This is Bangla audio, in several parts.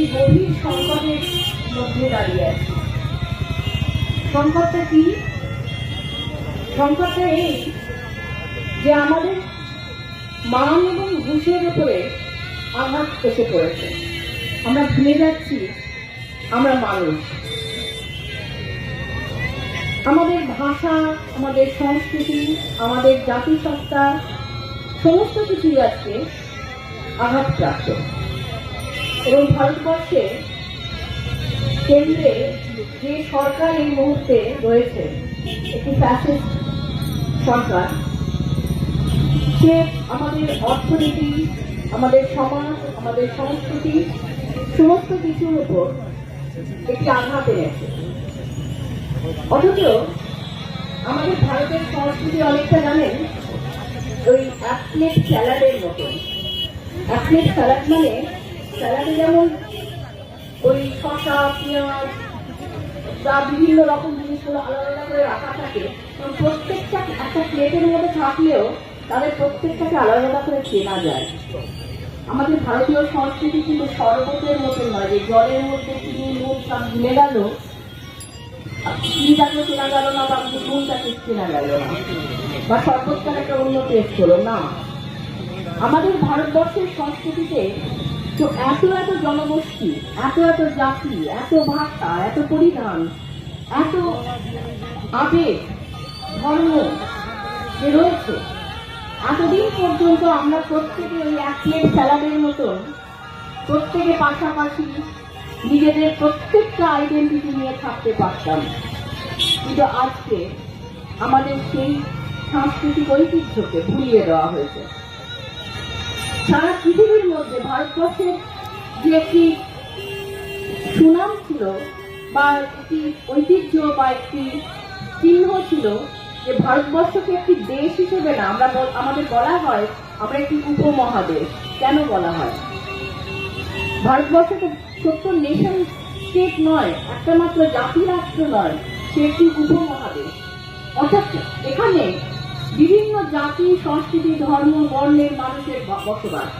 একটি গভীর সংকটের মধ্যে দাঁড়িয়ে আছি। সংকটটা কি? সংকটটা এই যে আমাদের মান এবং ঘুষের উপরে আঘাত এসে পড়েছে। আমরা ভুলে যাচ্ছি, আমরা মানুষ। আমাদের ভাষা, আমাদের সংস্কৃতি, আমাদের জাতিসত্তা, সমস্ত কিছুই আজকে আঘাতপ্রাপ্ত। এবং ভারতবর্ষে কেন্দ্রে যে সরকার এই মুহূর্তে রয়েছে, একটি ফ্যাসিস্ট সরকার, সে আমাদের অর্থনীতি, আমাদের সমাজ, আমাদের সংস্কৃতি, সমস্ত কিছুর উপর একটি আঘাত এনেছে অথচ আমাদের ভারতের সংস্কৃতি অনেকটা জানেন, ওই প্লেট স্যালাডের মতন। প্লেট স্যালাড মানে স্যালাডে যেমন ওই শসা পেঁয়াজ বা বিভিন্ন রকম জিনিসগুলো আলাদা আলাদা করে রাখা থাকে এবং প্রত্যেকটা একটা প্লেটের মধ্যে থাকলেও তাদের প্রত্যেকটাকে আলাদা আলাদা করে চেনা যায়। আমাদের ভারতীয় সংস্কৃতি কিন্তু শরবতের মতন নয়, যে জলের মধ্যে চিনি, নুন সব মিলে গেল চিনিটাকে চেনা গেল না, বা নুনটাকে চেনা গেল না, বা শরবতটার একটা অন্য টেস্ট হলো না। আমাদের ভারতবর্ষের সংস্কৃতিতে তো এত এত জনগোষ্ঠী, এত এত জাতি, এত ভাষা, এত পরিধান, এত আবেগ, ধর্ম যে রয়েছে, এতদিন পর্যন্ত আমরা প্রত্যেকে ওই এক প্লেট স্যালাডের মতন প্রত্যেকে পাশাপাশি নিজেদের প্রত্যেকটা আইডেন্টিটি নিয়ে থাকতে পারতাম। কিন্তু আজকে আমাদের সেই সাংস্কৃতিক ঐতিহ্যকে ভুলিয়ে দেওয়া হয়েছে। সারা পৃথিবীর মধ্যে ভারতবর্ষের যে একটি সুনাম ছিল বা একটি ঐতিহ্য বা একটি চিহ্ন ছিল যে ভারতবর্ষকে একটি দেশ হিসেবে না, আমরা আমাদের বলা হয় আমরা একটি উপমহাদেশ। কেন বলা হয়? ভারতবর্ষ তো ছোট্ট নেশন স্টেট নয় একটা মাত্র জাতি রাষ্ট্র নয়, সে একটি উপমহাদেশ। অর্থাৎ এখানে বিভিন্ন জাতি, সংস্কৃতি, ধর্ম বর্ণের মানুষের বসবাস।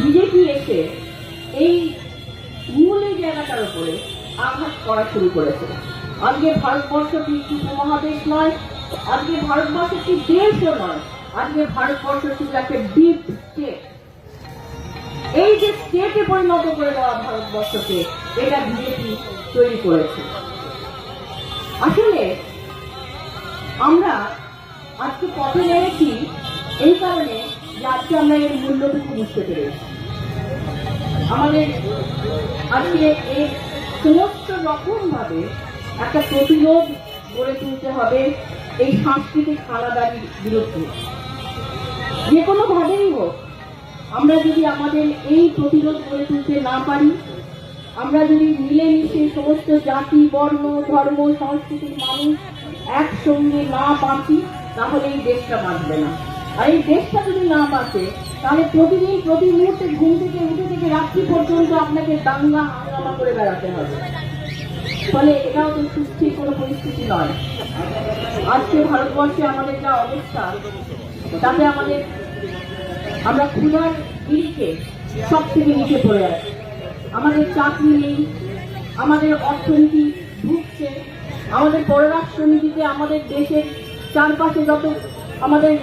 বিজেপি এসে এই মূল জায়গাটার উপরে আঘাত করা শুরু করেছে। আজকে ভারতবর্ষ কি উপমহাদেশ নয়, আজকে ভারতবর্ষ একটি দেশও নয়, আজকে ভারতবর্ষ শুধু একটা ডিপ স্টেট এই যে স্টেটে পরিণত করে দেওয়া ভারতবর্ষকে, এটা বিজেপি তৈরি করেছে। আসলে আমরা পথে নেমেছি এই কারণে আজকে আমরা এর মূল্যটুকু বুঝতে পেরেছি। আমাদের আজকে এই সমস্ত রকম ভাবে একটা প্রতিরোধ গড়ে তুলতে হবে এই সাংস্কৃতিক আলাদারির বিরুদ্ধে। যে কোনো ভাবেই হোক, আমরা যদি আমাদের এই প্রতিরোধ গড়ে তুলতে না পারি, আমরা যদি মিলেমিশে সমস্ত জাতি, বর্ণ, ধর্ম, সংস্কৃতির মানুষ একসঙ্গে না বাঁচি তাহলে এই দেশটা বাঁচবে না। আর এই দেশটা যদি না বাঁচে, তাহলে প্রতিদিন, প্রতি মুহূর্তে ঘুম থেকে, উঠে থেকে রাত্রি পর্যন্ত আপনাকে দাঙ্গা, হাঙ্গামা করে বেড়াতে হবে। ফলে এটাও তো সুস্থির কোনো পরিস্থিতি নয়। আজকে ভারতবর্ষে আমাদের যা অবস্থা, তাতে আমাদের, আমরা ক্ষুধার দিকে সব থেকে নিচে পড়ে আছি। আমাদের চাকরি নেই, আমাদের অর্থনীতি ভুগছে আমাদের পররাষ্ট্র নীতিতে আমাদের দেশের চারপাশে যত আমাদের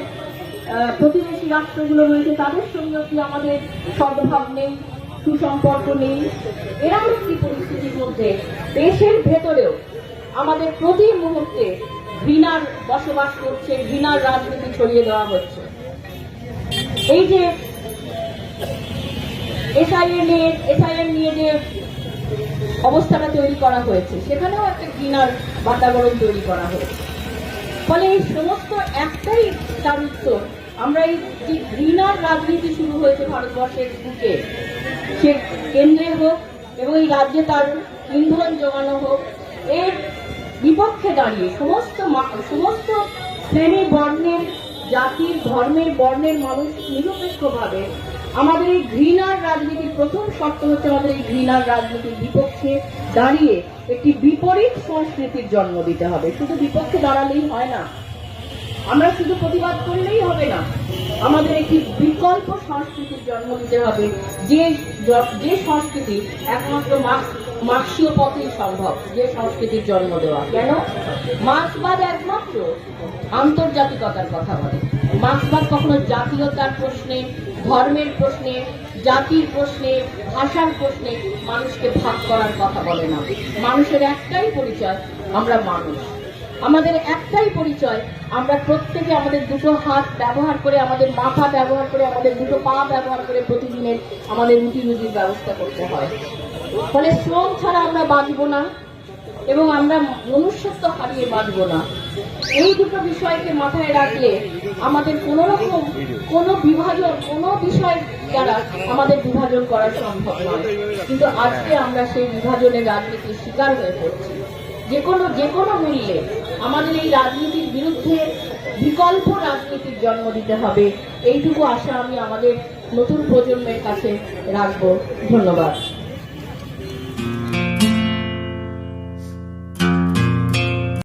প্রতিবেশী রাষ্ট্রগুলো রয়েছে, তাদের সঙ্গেও কি আমাদের সদ্ভাব নেই, সুসম্পর্ক নেই? এরকম একটি পরিস্থিতির মধ্যে। দেশের ভেতরেও আমাদের প্রতি মুহূর্তে ঘৃণার বসবাস করছে, ঘৃণার রাজনীতি ছড়িয়ে দেওয়া হচ্ছে। এই যে এসআইএ নিয়ে, এসআইএম নিয়ে যে অবস্থাটা তৈরি করা হয়েছে, সেখানেও একটা ঘৃণার বাতাবরণ তৈরি করা হয়েছে। ফলে এই সমস্ত একটাই তার উত্তর আমরা এই যে ঘৃণার রাজনীতি শুরু হয়েছে ভারতবর্ষের বুকে, সে কেন্দ্রে হোক এবং এই রাজ্যে তার ইন্ধন যোগানো হোক, এর বিপক্ষে দাঁড়িয়ে সমস্ত সমস্ত শ্রেণি বর্ণের জাতির, ধর্মের বর্ণের মানুষ নিরপেক্ষভাবে আমাদের এই ঘৃণার রাজনীতির প্রথম শর্ত হচ্ছে আমাদের এই ঘৃণার রাজনীতির বিপক্ষে দাঁড়িয়ে একটি বিপরীত সংস্কৃতির জন্ম দিতে হবে। শুধু বিপক্ষে দাঁড়ালেই হয় না। আমরা শুধু প্রতিবাদ করলেই হবে না। আমাদের একটি বিকল্প সংস্কৃতির জন্ম দিতে হবে। যে যে সংস্কৃতি একমাত্র মার্ক্স- মার্ক্সীয় পথেই সম্ভব, যে সংস্কৃতির জন্ম দেওয়া। কেন? মার্ক্সবাদ একমাত্র আন্তর্জাতিকতার কথা বলে। মার্ক্সবাদ কখনো জাতীয়তার প্রশ্নে, ধর্মের প্রশ্নে, জাতির প্রশ্নে, ভাষার প্রশ্নে মানুষকে ভাগ করার কথা বলে না। মানুষের একটাই পরিচয়, আমরা মানুষ। আমাদের একটাই পরিচয়, আমরা প্রত্যেকে আমাদের দুটো হাত ব্যবহার করে, আমাদের মাথা ব্যবহার করে, আমাদের দুটো পা ব্যবহার করে প্রতিদিনের আমাদের রুটি রুটির ব্যবস্থা করতে হয়। ফলে শ্রম ছাড়া আমরা বাঁচব না এবং আমরা মনুষ্যত্ব হারিয়ে বাঁচব না। এই দুটো বিষয়কে মাথায় রাখলে আমাদের কোন রকম কোনো বিভাজন, কোনো বিষয় দ্বারা আমাদের বিভাজন করা সম্ভব নয়। কিন্তু আজকে আমরা সেই বিভাজনের রাজনীতির শিকার হয়ে পড়ছি। যে কোনো যে কোনো মূল্যে আমাদের এই রাজনীতির বিরুদ্ধে বিকল্প রাজনীতির জন্ম দিতে হবে। এইটুকু আশা আমি আমাদের নতুন প্রজন্মের কাছে রাখব। ধন্যবাদ।